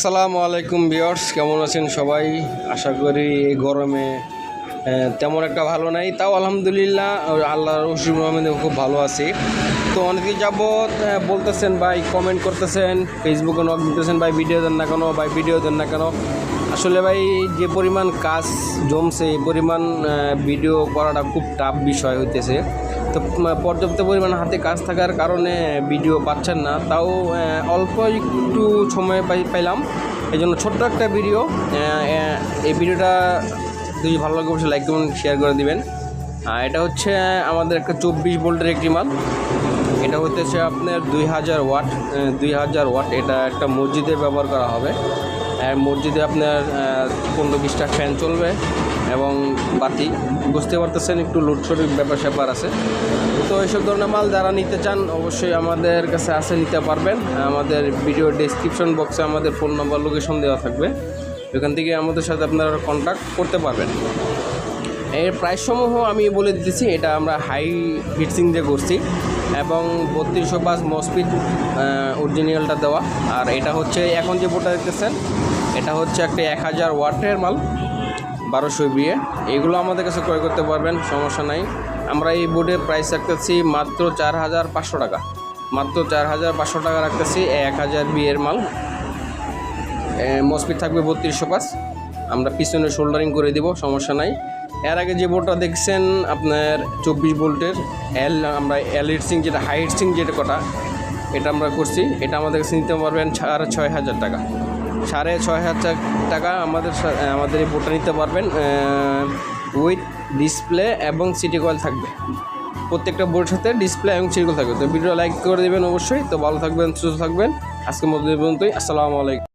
আসসালামু আলাইকুম বিয়ার্স কেমন আছেন সবাই? আশা করি এই গরমে তেমন একটা ভালো নাই। তাও আলহামদুলিল্লাহ আল্লাহর রসুল রহমানে খুব ভালো আছি। তো অনেকে যাবৎ বলতেছেন, ভাই কমেন্ট করতেছেন ফেসবুকে নক দিতেছেন, ভাই ভিডিও দেন না কেন, ভাই ভিডিও দেন না কেন? আসলে ভাই, যে পরিমাণ কাজ জমছে, এই পরিমাণ ভিডিও করাটা খুব টাফ বিষয় হইতেছে। তো পর্যাপ্ত পরিমাণ হাতে কাজ থাকার কারণে ভিডিও পাচ্ছেন না। তাও অল্প একটু সময় পাই, পাইলাম। এই জন্য ছোট্ট একটা ভিডিও। এই ভিডিওটা যদি ভালো লাগে, অবশ্যই লাইক কমেন্ট শেয়ার করে দিবেন। আর এটা হচ্ছে আমাদের একটা চব্বিশ ভোল্টের একটি মাল। এটা হতেছে আপনার দুই হাজার ওয়াট। দুই হাজার ওয়াট। এটা একটা মসজিদে ব্যবহার করা হবে। মসজিদে আপনার পনেরো বিশটা ফ্যান চলবে এবং বাতি বুঝতে পারতেছেন, একটু লোডশোডের ব্যাপার স্যাপার আছে। তো এইসব ধরনের মাল যারা নিতে চান, অবশ্যই আমাদের কাছে আসে, নিতে পারবেন। আমাদের ভিডিও ডেসক্রিপশন বক্সে আমাদের ফোন নম্বর লোকেশন দেওয়া থাকবে। ওখান থেকে আমাদের সাথে আপনারা কন্ট্যাক্ট করতে পারবেন। এর প্রাইসসমূহ আমি বলে দিতেছি, এটা আমরা হাই হিটসিং দিয়ে করছি এবং বত্রিশশো পাঁচ মসপিড অরিজিনালটা দেওয়া। আর এটা হচ্ছে, এখন যে বোর্ডটা দেখতেছেন, এটা হচ্ছে একটা এক হাজার ওয়াটের মাল, বারোশো বিয়ে এগুলো আমাদের কাছে ক্রয় করতে পারবেন, সমস্যা নাই। আমরা এই বোর্ডের প্রাইস রাখতেছি মাত্র চার হাজার পাঁচশো টাকা। মাত্র চার হাজার পাঁচশো টাকা রাখতেছি এক হাজার বিয়ের মাল। মসপিড থাকবে বত্রিশশো পাঁচ। আমরা পিছনে শোল্ডারিং করে দিব, সমস্যা নাই। এর আগে যে বোর্ডটা দেখছেন, আপনার চব্বিশ ভোল্টের এল আমরা এল হিটসিং যেটা হাই হিটসিং যেটা কটা, এটা আমরা করছি। এটা আমাদের কাছে নিতে পারবেন সাড়ে ছয় হাজার টাকা। সাড়ে ছয় হাজার টাকা আমাদের সা- আমাদের এই বোর্ডটা নিতে পারবেন উইথ ডিসপ্লে এবং সিটি কয়েল থাকবে। প্রত্যেকটা বোর্ডের সাথে ডিসপ্লে এবং সিটি কয়েল থাকবে। তো ভিডিও লাইক করে দেবেন অবশ্যই। তো ভালো থাকবেন, সুস্থ থাকবেন। আজকের মধ্যে পর্যন্তই। আসসালামু আলাইকুম।